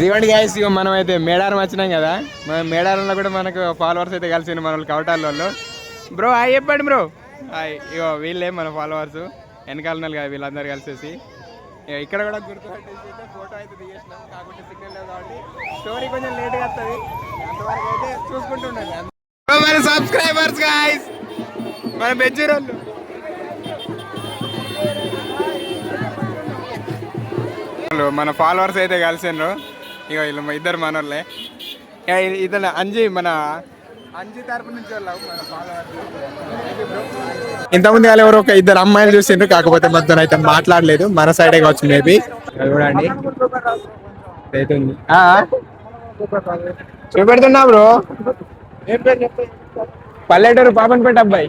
ఇదిగోండి గాయస్ ఇక మనం అయితే మేడారం వచ్చినాం కదా. మన మేడారంలో కూడా మనకు ఫాలోవర్స్ అయితే కలిసిండు మన వాళ్ళు కవటాల వాళ్ళు. బ్రో హాయ్ చెప్పండి బ్రో హాయ్ ఇగో వీళ్ళే మన ఫాలోవర్స్ వెనకాల ఉన్నారు కదా వీళ్ళందరూ కలిసేసి. ఇక ఇక్కడ కూడా అయితే ఫోటో అయితే తీసేసినాం. కాకుంటే సిగ్నల్ లేదు కాబట్టి స్టోరీ కొంచెం లేట్గా వస్తుంది. అంతవరకు అయితే చూసుకుంటుండండి మన సబ్స్క్రైబర్స్ గాయస్ మన బెజ్జూరోళ్ళు. మన ఫాలోవర్స్ అయితే కలిసిండ్రు ఇక వీళ్ళు మా ఇద్దరు మనోళ్ళే. ఇక ఇ- ఇతను అంజి మన అంజి తరపు నుంచి వెళ్ళావు మన ఫాలోవర్స్ ఇంతకుముందు వాళ్ళు ఎవరు ఒక ఇద్దరు అమ్మాయిలు చూసిండ్రు కాకపోతే మొత్తం అయితే మాట్లాడలేదు. మన సైడే కావచ్చు మేబీ. చూడండి? చూపెడుతున్నా బ్రో. పల్లెటూరు పాపన్పేట అబ్బాయి.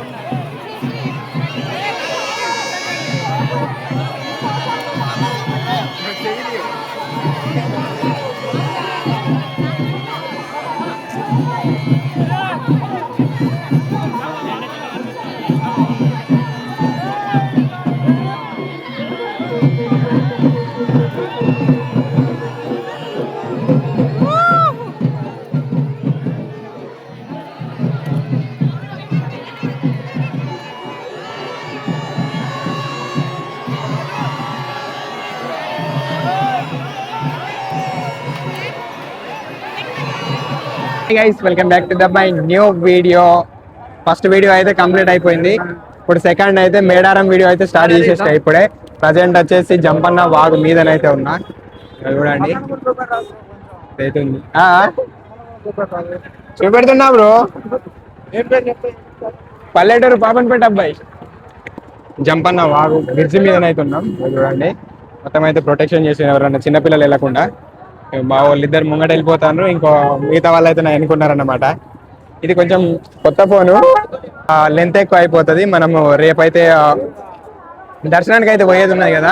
Guys welcome back to the my new video first video అయితే కంప్లీట్ అయిపోయింది. ఇప్పుడు సెకండ్ అయితే మేడారం వీడియో అయితే స్టార్ట్ చేసేసిన ఇప్పుడే. ప్రజెంట్ వచ్చేసి జంపన్న వాగు మీదనైతే ఉన్నా. చూడండి. చూపెడుతున్నా బ్రో. పల్లెటూరు పాపన్పేట అబ్బాయి. జంపన్న వాగు బ్రిడ్జి మీదనైతే ఉన్నాం. చూడండి. మొత్తం అయితే ప్రొటెక్షన్ చేసిన ఎవరన్నా చిన్నపిల్లలు వెళ్ళకుండా. మా వాళ్ళు ఇద్దరు ముంగట వెళ్ళిపోతాను ఇంకో మిగతా వాళ్ళు అయితే నా ఎన్నుకున్నారన్నమాట. ఇది కొంచెం కొత్త ఫోను. లెంత్ ఎక్కువ అయిపోతుంది. మనము రేపైతే దర్శనానికి అయితే పోయేది ఉన్నది కదా.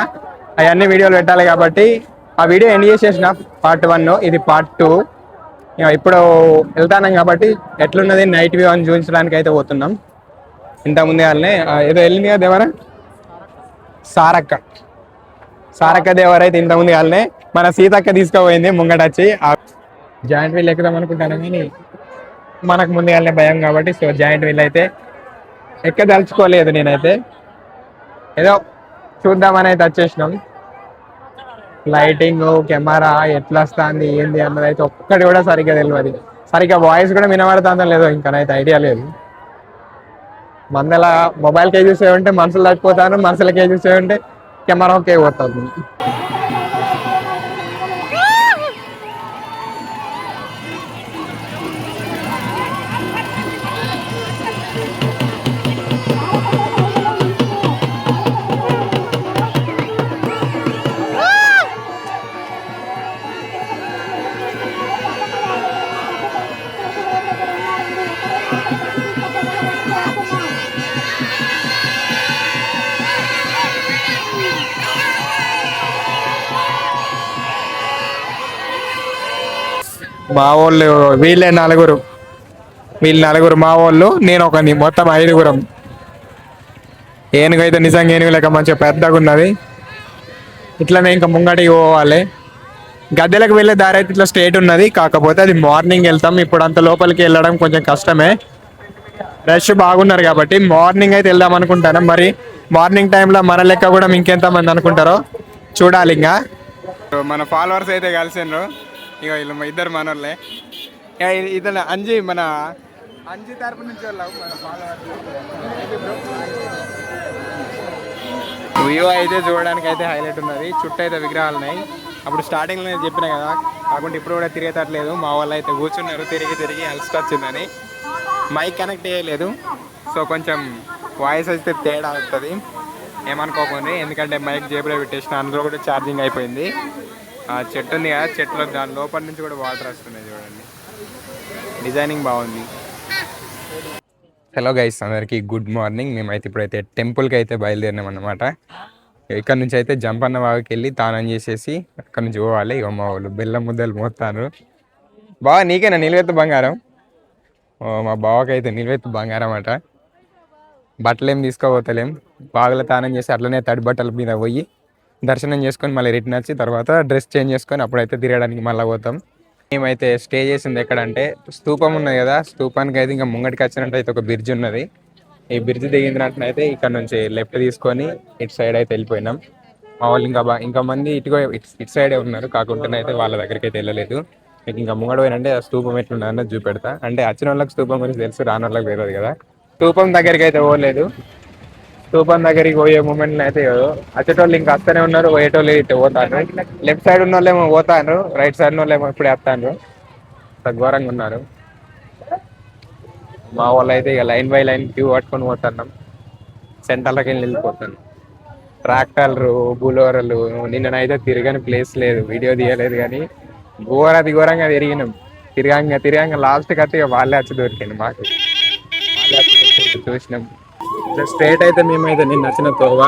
అవన్నీ వీడియోలు పెట్టాలి కాబట్టి ఆ వీడియో ఎండ్ చేసేసిన పార్ట్ వన్ ఇది పార్ట్ టూ. ఇప్పుడు వెళ్తానం కాబట్టి ఎట్లున్నది నైట్ వ్యూ అని చూపించడానికి అయితే పోతున్నాం. ఇంతకుముందు వాళ్ళనే ఏదో వెళ్ళింది కదా ఎవరా సారక్క. సారక్క దేవరైతే ఇంతకుముందు ఇంత ముందు వాళ్ళనే మన సీతక్క తీసుకుపోయింది ముంగట వచ్చి జాయింట్ వీల్ ఎక్కుదాం అనుకుంటాను కానీ మనకు ముందు భయం కాబట్టి సో జాయింట్ వీల్ అయితే ఎక్కదలుచుకోలేదు నేనైతే. ఏదో చూద్దామని అయితే వచ్చేసినాం. లైటింగ్ కెమెరా ఎట్లా వస్తుంది ఏంది అన్నది అయితే ఒక్కటి కూడా సరిగ్గా తెలియదు సరిగ్గా వాయిస్ కూడా వినబడుతుందో లేదో ఇంకా నైతే ఐడియా లేదు. మందల మొబైల్ కే చూసే ఉంటే మనుషులు తగ్గిపోతాను మనుషులకే చూసే ఉంటే కెమెరా ఒకే పోతుంది. మా వాళ్ళు వీళ్ళే నలుగురు. వీళ్ళు నలుగురు మా వాళ్ళు నేను ఒకని మొత్తం ఐదుగురం. ఏనుగైతే నిజంగా ఏనుగు లేక మంచిగా పెద్దగా ఉన్నది ఇట్లనే ఇంకా ముంగటికి పోవాలి. గద్దెలకు వెళ్ళే దారి అయితే ఇట్లా స్ట్రేట్ ఉన్నది. కాకపోతే అది మార్నింగ్ వెళ్తాం. ఇప్పుడు అంత లోపలికి వెళ్ళడం కొంచెం కష్టమే. రష్ బాగున్నారు కాబట్టి మార్నింగ్ అయితే వెళ్దాం అనుకుంటాను. మరి మార్నింగ్ టైంలో మన లెక్క కూడా ఇంకెంతమంది అనుకుంటారో చూడాలి ఇంకా. మన ఫాలోవర్స్ అయితే కలిసిండ్రు. ఇక వీళ్ళు ఇద్దరు మనోళ్ళే. ఇక ఇతను అంజి మన అంజి తరపు నుంచి వెళ్ళాము మన వ్యూ అయితే చూడడానికి అయితే హైలైట్ ఉన్నది. చుట్టూ అయితే విగ్రహాలు ఉన్నాయి. అప్పుడు స్టార్టింగ్లో నేను చెప్పిన కదా కాకుండా ఇప్పుడు కూడా తిరిగేటట్లేదు. మా వాళ్ళు అయితే కూర్చున్నారు. తిరిగి తిరిగి అలస్ట్ వచ్చిందని. మైక్ కనెక్ట్ చేయలేదు. సో కొంచెం వాయిస్ అయితే తేడా అవుతుంది ఏమనుకోకండి. ఎందుకంటే మైక్ జేబులో పెట్టేసిన అందులో కూడా ఛార్జింగ్ అయిపోయింది. ఆ చెట్టు ఉంది కదా చెట్లు దాని లోపల నుంచి కూడా వాటర్ వస్తున్నాయి చూడండి. డిజైనింగ్ బాగుంది. హలో గైస్ అందరికి గుడ్ మార్నింగ్ మేమైతే ఇప్పుడైతే టెంపుల్కి అయితే బయలుదేరినాం అనమాట ఇక్కడ నుంచి అయితే జంపన్న బావికి వెళ్ళి తానం చేసేసి అక్కడ నుంచి పోవాలి. ఇక మా వాళ్ళు బెల్లం ముద్దలు మోస్తారు. బాగా నీకేనా నిలువెత్తు బంగారం? మా బావకైతే నిలువెత్తు బంగారం అట. బట్టలేం తీసుకోబోతలేం. తీసుకోపోతలేం బాగా తానం చేసి అట్లనే తడి బట్టల మీద పోయి దర్శనం చేసుకొని మళ్ళీ రిటర్న్ వచ్చి తర్వాత డ్రెస్ చేంజ్ చేసుకొని అప్పుడైతే తిరగడానికి మళ్ళీ పోతాం. మేమైతే స్టే చేసింది ఎక్కడంటే స్తూపం ఉన్నది కదా స్తూపానికి అయితే ఇంకా ముంగటికి వచ్చినట్టు అయితే ఒక బ్రిడ్జ్ ఉన్నది. ఈ బ్రిడ్జ్ అయితే ఇక్కడ నుంచి లెఫ్ట్ తీసుకొని ఇటు సైడ్ అయితే వెళ్ళిపోయినాం. మా వాళ్ళు ఇంకా ఇంకా మంది ఇటు ఇటు సైడే ఉన్నారు కాకుండా అయితే వాళ్ళ దగ్గరికి అయితే వెళ్ళలేదు. మీకు ఇంకా ముంగడ పోయినంటే ఆ స్తూపం ఎట్లున్నదన్నది చూపెడతా. అంటే వచ్చిన వాళ్ళకి స్తూపం గురించి తెలుసు రాని వాళ్ళకి తెలియదు కదా. స్తూపం దగ్గరికి అయితే పోలేదు. సూపర్ దగ్గరికి పోయే మూమెంట్ అయితే వచ్చేటోళ్ళు ఇంకా వస్తూనే ఉన్నారు పోయేటోళ్ళు ఇటు పోతారు. లెఫ్ట్ సైడ్ ఉన్న వాళ్ళు ఏమో పోతారు రైట్ సైడ్ ఉన్న వాళ్ళు ఏమో ఇప్పుడు వేస్తాను ఘోరంగా ఉన్నారు. మా వాళ్ళు అయితే ఇక లైన్ బై లైన్ క్యూ పట్టుకొని పోతున్నాం. సెంటర్లోకి వెళ్ళి వెళ్ళిపోతాను ట్రాక్టర్లు బులోరలు నిన్ననైతే తిరగని ప్లేస్ లేదు. వీడియో తీయలేదు కానీ ఘోరది ఘోరంగా తిరిగినాం. తిరగంగా తిరగంగా లాస్ట్కి అయితే ఇక వాళ్ళే వచ్చి దొరికింది మాకు. వాళ్ళే వచ్చి చూసినాం. స్ట్రేట్ అయితే మేమైతే నేను నచ్చిన తోవ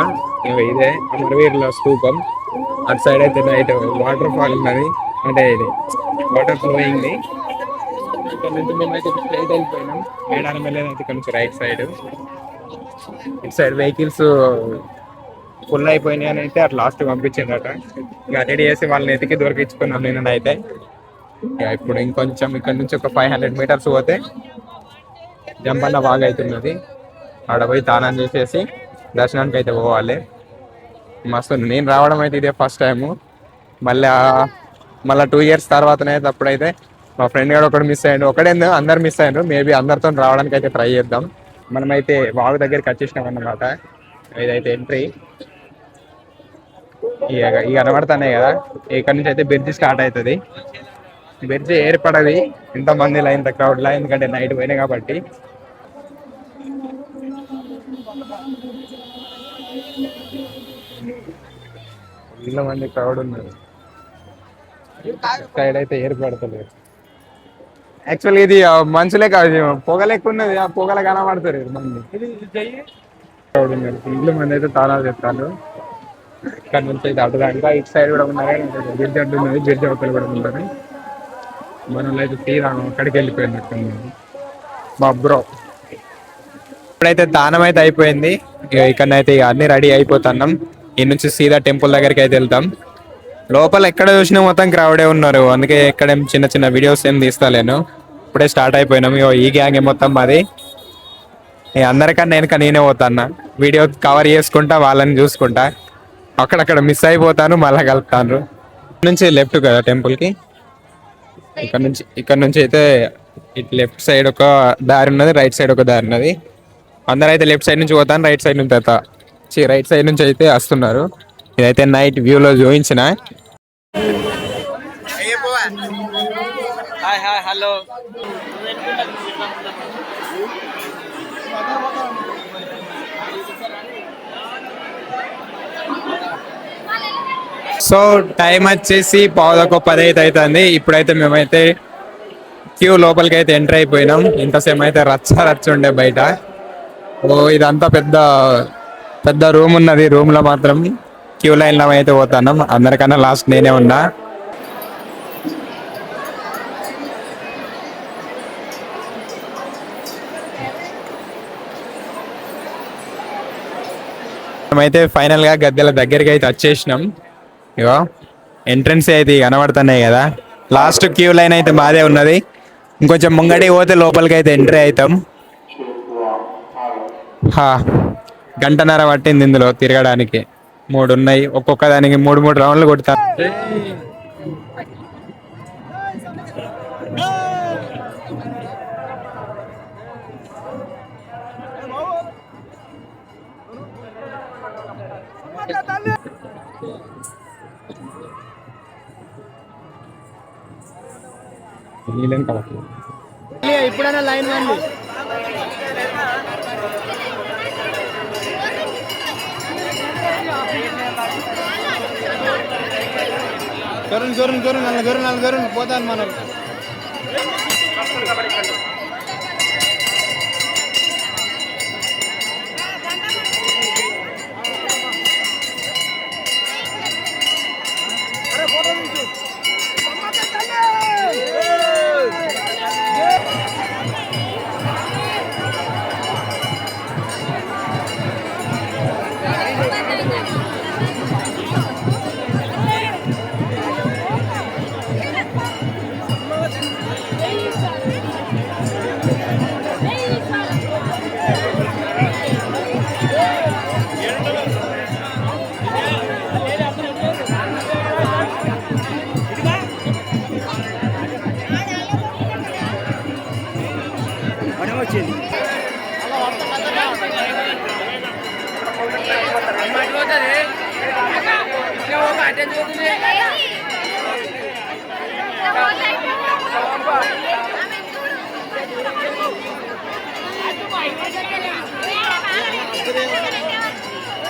ఇదే అమరవీరుల స్థూపం. అటు సైడ్ అయితే నైట్ వాటర్ ఫాల్ ఉన్నది. అంటే ఇది వాటర్ ఫ్లోయింగ్ ఇక్కడ నుంచి మేమైతే స్ట్రైట్ వెళ్ళిపోయినాం మేడారం ఇక్కడ నుంచి రైట్ సైడ్ ఇటు సైడ్ వెహికల్స్ ఫుల్ అయిపోయినాయి అని అయితే అటు లాస్ట్ పంపించిందట. ఇక రెడీ చేసి వాళ్ళని ఎతికి దొరికించుకున్నాం నేను అయితే. ఇక ఇప్పుడు ఇంకొంచెం ఇక్కడ నుంచి ఒక ఫైవ్ హండ్రెడ్ మీటర్స్ పోతే జంపన్న బాగా అవుతున్నది. ఆడ పోయి దానం చేసేసి దర్శనానికి అయితే పోవాలి. మస్తు ఉంది. నేను రావడం అయితే ఇదే ఫస్ట్ టైము మళ్ళీ మళ్ళీ టూ ఇయర్స్ తర్వాతనే అయితే అప్పుడైతే మా ఫ్రెండ్ గారు ఒకడు మిస్ అయ్యాడు. ఒకడేందో అందరు మిస్ అయ్యారు మేబీ అందరితో రావడానికి అయితే ట్రై చేద్దాం. మనమైతే వాగు దగ్గరికి వచ్చేసినాం అన్నమాట. ఇదైతే ఎంట్రీ ఇక ఇక కనబడుతున్నాయి కదా. ఇక్కడ నుంచి అయితే బ్రిడ్జ్ స్టార్ట్ అవుతుంది. బ్రిడ్జ్ ఏర్పడది. ఇంతమంది లైన్ క్రౌడ్ లైన్ ఎందుకంటే నైట్ పోయినాయి కాబట్టి. వీళ్ళ మంది క్రౌడ్ ఉన్నారు సైడ్ అయితే ఏర్పడతలేదు. యాక్చువల్ ఇది మనుషులే కాదు పొగ ఎక్కువ ఉన్నది ఆ పొగల కనబడతారు మంది. క్రౌడ్ ఉన్నారు ఇంట్లో మంది అయితే తాళాలు చెప్తారు ఇక్కడ నుంచి అయితే అటు దాకా ఇటు సైడ్ కూడా ఉన్నారు. బ్రిడ్జ్ అడ్డు ఉన్నది బ్రిడ్జ్ అవతల కూడా ఉన్నారు. మన అయితే తీరా అక్కడికి వెళ్ళిపోయినట్టు మా బ్రో ఇప్పుడైతే దానం అయితే అయిపోయింది. ఇక ఇక్కడనైతే ఇక అన్ని రెడీ అయిపోతున్నాం. ఈ నుంచి సీదా టెంపుల్ దగ్గరికి అయితే వెళ్తాం. లోపల ఎక్కడ చూసినా మొత్తం క్రౌడే ఉన్నారు. అందుకే ఎక్కడ చిన్న చిన్న వీడియోస్ ఏం తీస్తాలేను. ఇప్పుడే స్టార్ట్ అయిపోయినాం. ఇగో ఈ గ్యాంగ్ మొత్తం మాది. అందరికన్నా వెనక నేనే పోతాను వీడియో కవర్ చేసుకుంటా వాళ్ళని చూసుకుంటా. అక్కడక్కడ మిస్ అయిపోతాను మళ్ళీ కలుపుతాను. నుంచి లెఫ్ట్ కదా టెంపుల్కి ఇక్కడ నుంచి ఇక్కడ నుంచి అయితే ఇటు లెఫ్ట్ సైడ్ ఒక దారి ఉన్నది రైట్ సైడ్ ఒక దారి ఉన్నది. అందరూ అయితే లెఫ్ట్ సైడ్ నుంచి పోతాను రైట్ సైడ్ నుంచి అయితే చి రైట్ సైడ్ నుంచి అయితే వస్తున్నారు. ఇదైతే నైట్ వ్యూలో చూపించిన. హలో. సో టైం వచ్చేసి పావుదొక పది అయితే అవుతుంది. ఇప్పుడైతే మేమైతే క్యూ లోపలికి అయితే ఎంటర్ అయిపోయినాం. ఇంతసేపు అయితే రచ్చ రచ్చ ఉండే బయట. ఓ ఇదంతా పెద్ద పెద్ద రూమ్ ఉన్నది. రూమ్లో మాత్రం క్యూ లైన్లో అయితే పోతున్నాం. అందరికన్నా లాస్ట్ నేనే ఉన్నా. మేమైతే ఫైనల్గా గద్దెల దగ్గరికి అయితే వచ్చేసినాం. ఇగో ఎంట్రన్స్ అయితే కనబడుతున్నాయి కదా. లాస్ట్ క్యూ లైన్ అయితే మాదే ఉన్నది. ఇంకొంచెం ముంగడి పోతే లోపలికి అయితే ఎంట్రీ అవుతాం. హా. గంటన్నర పట్టింది ఇందులో తిరగడానికి. మూడు ఉన్నాయి ఒక్కొక్క దానికి మూడు మూడు రౌండ్లు కొడతా. ఇప్పుడైనా లైన్ వండి. చూడండి చూడండి చూడండి నన్ను చూడండి నన్ను చూడండి పోతాను మనం.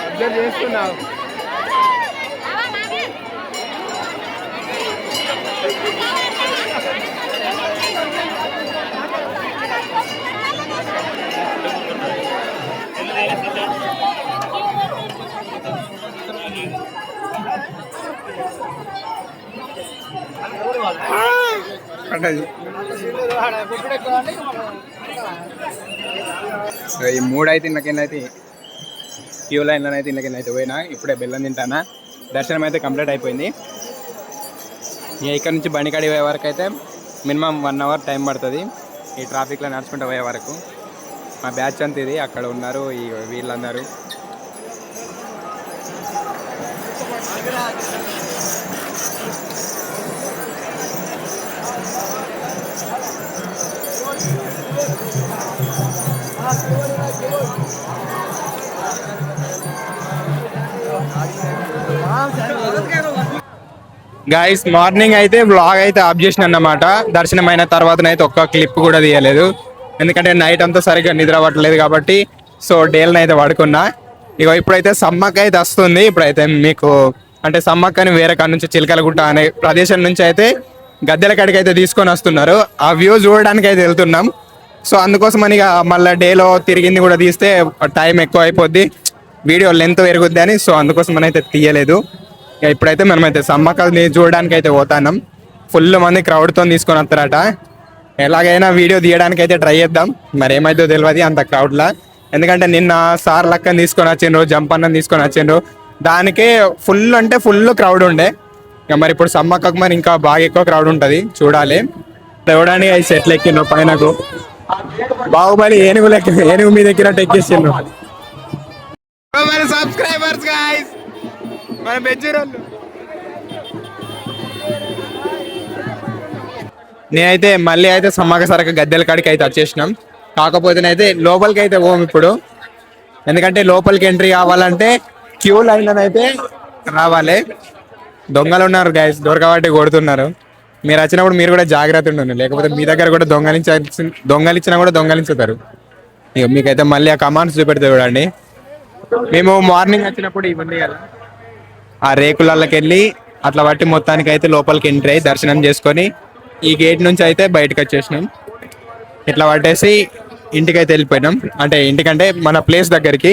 అబ్జర్వ్ చేస్తున్నావు. సో ఈ మూడు అయితే ఇళ్ళకైతే క్యూ లైన్లో అయితే ఇళ్ళకైతే పోయినా ఇప్పుడే బెల్లం తింటానా. దర్శనం అయితే కంప్లీట్ అయిపోయింది. ఇక ఇక్కడ నుంచి బండికాడి పోయే వరకు అయితే మినిమం వన్ అవర్ టైం పడుతుంది. ఈ ట్రాఫిక్లో నడుచుకుంటూ పోయే వరకు. మా బ్యాచ్ అంతా ఇది అక్కడ ఉన్నారు ఈ వీళ్ళందరూ. గాయస్ మార్నింగ్ అయితే బ్లాగ్ అయితే ఆఫ్ చేసిన అన్నమాట. దర్శనం అయిన తర్వాత అయితే ఒక్క క్లిప్ కూడా తీయలేదు. ఎందుకంటే నైట్ అంతా సరిగ్గా నిద్ర పట్టలేదు కాబట్టి సో డేల్ని అయితే పడుకున్నా ఇక ఇప్పుడైతే సమ్మక్క అయితే వస్తుంది. ఇప్పుడైతే మీకు అంటే సమ్మక్కని వేరే కాడ నుంచి చిలకలగుట్ట అనే ప్రదేశం నుంచి అయితే గద్దెల కాడికి అయితే తీసుకొని వస్తున్నారు. ఆ వ్యూ చూడడానికి అయితే వెళ్తున్నాం. సో అందుకోసం అని ఇక మళ్ళీ డేలో తిరిగింది కూడా తీస్తే టైం ఎక్కువ అయిపోద్ది. వీడియో లెంత్ పెరుగుద్ది అని సో అందుకోసం అని అయితే తీయలేదు. ఇక ఇప్పుడైతే మనమైతే సమ్మక్కల్ని చూడడానికి అయితే పోతాన్నాం. ఫుల్ మంది క్రౌడ్తో తీసుకొని వస్తారట. ఎలాగైనా వీడియో తీయడానికి అయితే ట్రై చేద్దాం. మరి ఏమైతే తెలియదు అంత క్రౌడ్లా. ఎందుకంటే నిన్న సార్ లక్కని తీసుకొని వచ్చిండ్రు జంపన్నని తీసుకొని వచ్చిండ్రు. దానికే ఫుల్ అంటే ఫుల్ క్రౌడ్ ఉండే. ఇక మరి ఇప్పుడు సమ్మక్కకు మరి ఇంకా బాగా ఎక్కువ క్రౌడ్ ఉంటుంది. చూడాలి. చూడడానికి అవి సెట్లు ఎక్కిండ్రు పైనకు. బాహుబలి ఏనుగు లెక్క ఏనుగు మీద ఎక్కినట్టు ఎక్కిస్తుండ్రు మరి సబ్స్క్రైబర్స్ గాయస్ మన బెజ్జూరోళ్ళు. నేనైతే మళ్ళీ అయితే సమ్మక సరక గద్దెల కాడికి అయితే వచ్చేసినాం. కాకపోతేనైతే లోపలికి అయితే పోం ఇప్పుడు. ఎందుకంటే లోపలికి ఎంట్రీ కావాలంటే క్యూ లైన్ అయితే రావాలి. దొంగలు ఉన్నారు గైస్ దొరకబట్టి కొడుతున్నారు. మీరు వచ్చినప్పుడు మీరు కూడా జాగ్రత్త ఉండండి. లేకపోతే మీ దగ్గర కూడా దొంగలించాల్సి దొంగలించినా కూడా దొంగలించుతారు. ఇక మీకైతే మళ్ళీ ఆ కమాండ్స్ చూపెడితే చూడండి. మేము మార్నింగ్ వచ్చినప్పుడు ఇవన్నీ కదా. ఆ రేకులకి వెళ్ళి అట్లా బట్టి మొత్తానికి అయితే లోపలికి ఎంట్రీ అయ్యి దర్శనం చేసుకొని ఈ గేట్ నుంచి అయితే బయటకు వచ్చేసినాం. ఇట్లా పట్టేసి ఇంటికి అయితే వెళ్ళిపోయినాం. అంటే ఇంటికంటే మన ప్లేస్ దగ్గరికి.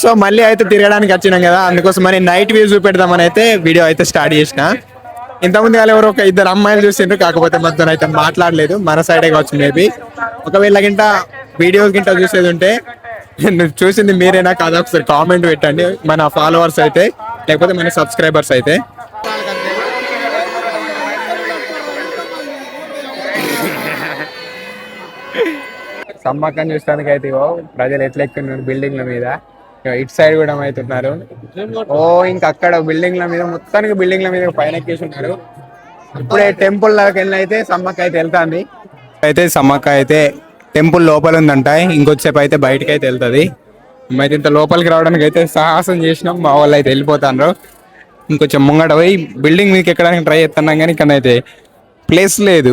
సో మళ్ళీ అయితే తిరగడానికి వచ్చినాం కదా. అందుకోసం మరి నైట్ వ్యూ చూపెడదామని అయితే వీడియో అయితే స్టార్ట్ చేసిన. ఇంతకుముందు వాళ్ళు ఎవరో ఒక ఇద్దరు అమ్మాయిలు చూసిండ్రు కాకపోతే మొత్తం అయితే మాట్లాడలేదు. మన సైడే కావచ్చు మేబీ ఒకవేళ గింట వీడియో గింట చూసేది ఉంటే నువ్వు చూసింది మీరేనా కాదా ఒకసారి కామెంట్ పెట్టండి. మన ఫాలోవర్స్ అయితే లేకపోతే మన సబ్స్క్రైబర్స్ అయితే. సమ్మక్కని చూస్తానికి అయితే ప్రజలు ఎట్లా బిల్డింగ్ల మీద. ఇటు సైడ్ కూడా అవుతున్నారు ఓ ఇంకా అక్కడ బిల్డింగ్ల మీద మొత్తానికి బిల్డింగ్ల మీద పైన ఎక్కేసి ఉన్నారు ఇప్పుడే టెంపుల్ లాగా వెళ్ళి అయితే సమ్మక్క అయితే వెళ్తాంది. అయితే సమ్మక్క అయితే టెంపుల్ లోపల ఉందంట ఇంకొచ్చేపు అయితే బయటకి అయితే వెళ్తుంది. అయితే ఇంత లోపలికి రావడానికి అయితే సాహసం చేసినాం మా వాళ్ళు అయితే వెళ్ళిపోతాను ఇంకొంచెం ముంగట పోయి బిల్డింగ్ మీదకి ఎక్కడానికి ట్రై చేస్తున్నాం కానీ ఇక్కడ అయితే ప్లేస్ లేదు.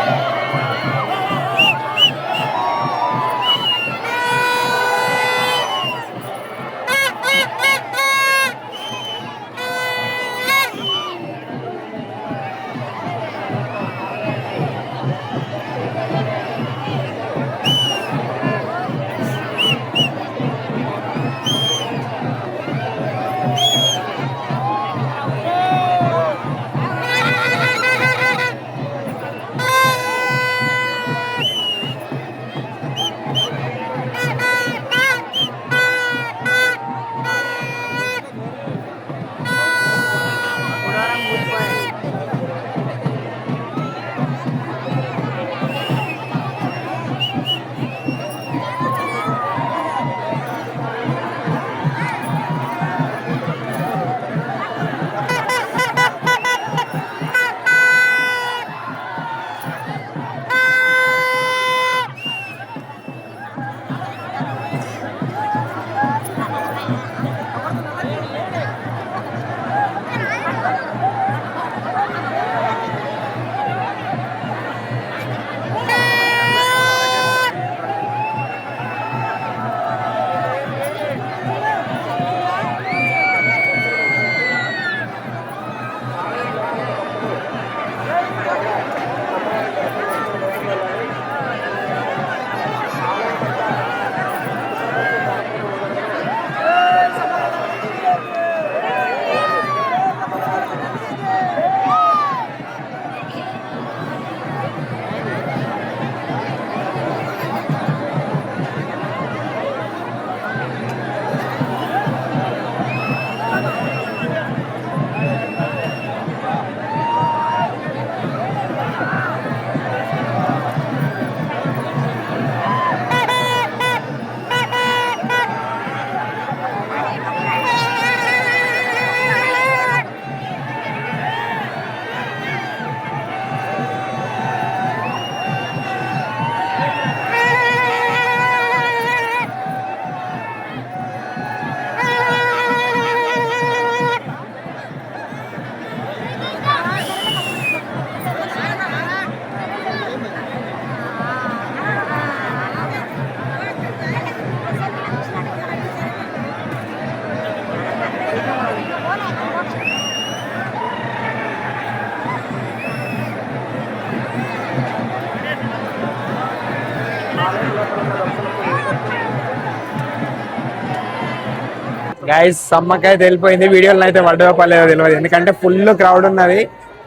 గైస్ సమ్మకాయ తెలిపోయింది. వెళ్ళిపోయింది అయితే పడ్డపలేదు తెలియదు. ఎందుకంటే ఫుల్ క్రౌడ్ ఉన్నది.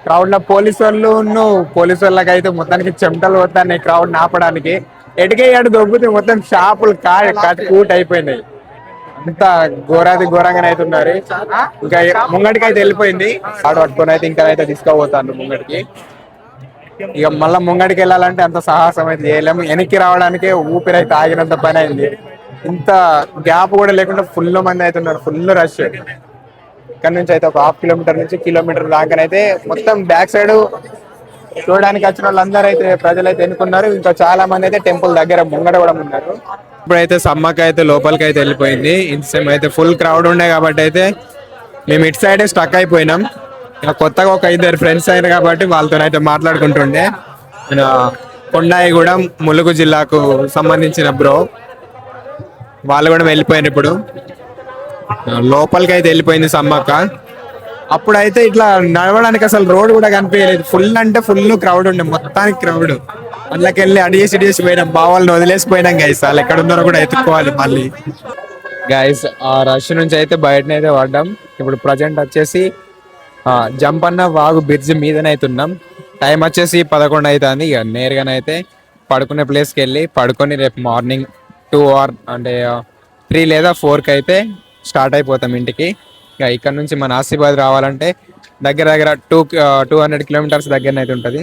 క్రౌడ్లో పోలీసు వాళ్ళు పోలీసు వాళ్ళకి అయితే మొత్తానికి చెమటలు పోతాయి క్రౌడ్ నాపడానికి ఎటుకేయాడు దొబ్బితే మొత్తం షాపులు కాయ కూట్ అయిపోయినాయి. అంత ఘోరాది ఘోరంగానే అయితే ఉన్నారు. ఇంకా ముంగటికి అయితే వెళ్ళిపోయింది. ఆడ పట్టుకొని అయితే ఇంకా అయితే తీసుకోబోతాను ముంగటికి. ఇక మళ్ళీ ముంగడికి వెళ్ళాలంటే అంత సాహసం అయితే చేయలేము. వెనక్కి రావడానికే ఊపిరి అయితే ఆగినంత పని అయింది. ఇంత గ్యాప్ కూడా లేకుండా ఫుల్ మంది అయితే ఉన్నారు ఫుల్ రష్ ఇక్కడ నుంచి అయితే ఒక హాఫ్ కిలోమీటర్ నుంచి కిలోమీటర్ దాకానైతే మొత్తం బ్యాక్ సైడ్ చూడడానికి వచ్చిన వాళ్ళందరూ అయితే ప్రజలు అయితే ఎన్నుకున్నారు. ఇంకా చాలా మంది అయితే టెంపుల్ దగ్గర ముంగడ కూడా ఉన్నారు. ఇప్పుడైతే సమ్మక్క అయితే లోపలికి అయితే వెళ్ళిపోయింది. ఇంతసేపు అయితే ఫుల్ క్రౌడ్ ఉండే కాబట్టి అయితే మేము ఇటు సైడే స్టక్ అయిపోయినాం. కొత్తగా ఒక ఇద్దరు ఫ్రెండ్స్ అయిన కాబట్టి వాళ్ళతో అయితే మాట్లాడుకుంటుండే. కొండాయిగూడెం ములుగు జిల్లాకు సంబంధించిన బ్రో వాళ్ళు కూడా వెళ్ళిపోయారు ఇప్పుడు. లోపలికి అయితే వెళ్ళిపోయింది సమ్మక్క. అప్పుడైతే ఇట్లా నడవడానికి అసలు రోడ్ కూడా కనిపించలేదు. ఫుల్ అంటే ఫుల్ క్రౌడ్ ఉండే మొత్తానికి క్రౌడ్ అందులోకి వెళ్ళి అడిగేసి అడిగేసి పోయినాం. బావాళ్ళని వదిలేసిపోయినాం గైస్ వాళ్ళు ఎక్కడ ఉన్నారో కూడా ఎత్తుకోవాలి మళ్ళీ. గైస్ ఆ రష్ నుంచి అయితే బయటనైతే పడ్డాం. ఇప్పుడు ప్రజెంట్ వచ్చేసి జంపన్న వాగు బ్రిడ్జ్ మీదనే ఉన్నాం. టైం వచ్చేసి పదకొండు అవుతుంది. ఇక నేరుగానైతే పడుకునే ప్లేస్కి వెళ్ళి పడుకొని రేపు మార్నింగ్ టూ ఆర్ అంటే త్రీ లేదా ఫోర్కి అయితే స్టార్ట్ అయిపోతాం ఇంటికి. ఇక ఇక్కడ నుంచి మన ఆసిఫాబాద్ రావాలంటే దగ్గర దగ్గర టూ టూ హండ్రెడ్ కిలోమీటర్స్ దగ్గరనే అయితే ఉంటుంది.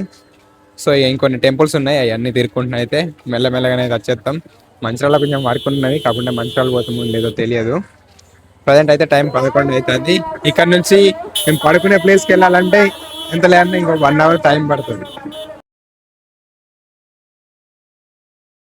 సో ఇక ఇంకొన్ని టెంపుల్స్ ఉన్నాయి అవన్నీ తిరుక్కుంటున్నా అయితే మెల్లమెల్లగానే వచ్చేస్తాం. మంచిర్యాల కొంచెం వర్క్ ఉన్నది కాకుండా మంచిర్యాల పోతాము లేదో తెలియదు. ప్రజెంట్ అయితే టైం పదకొండు అవుతుంది. ఇక్కడ నుంచి మేము పడుకునే ప్లేస్కి వెళ్ళాలంటే ఎంత లేదన్నా ఇంకో వన్ అవర్ టైం పడుతుంది.